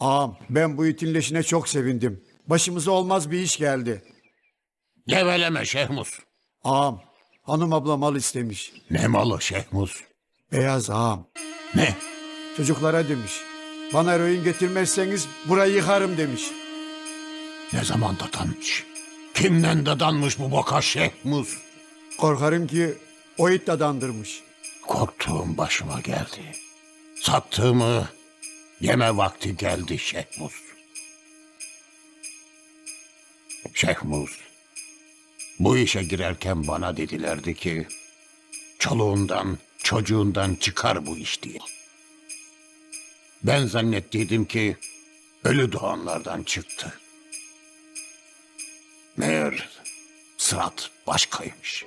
Ağam ben bu itin leşine çok sevindim. Başımıza olmaz bir iş geldi. Geveleme Şehmus. Ağam hanım abla mal istemiş. Ne malı Şehmus? Beyaz ağam Ne? çocuklara demiş. Bana eroin getirmezseniz burayı yıkarım demiş. Ne zaman dadanmış? Kimden dadanmış bu boka Şehmus? Korkarım ki o it dadandırmış. Korktuğum başıma geldi. Sattığımı yeme vakti geldi Şehmus. Şehmus, bu işe girerken bana dedilerdi ki, çoluğundan, çocuğundan çıkar bu iş diye. Ben zannettiydim ki, ölü doğanlardan çıktı. Meğer sırat başkaymış.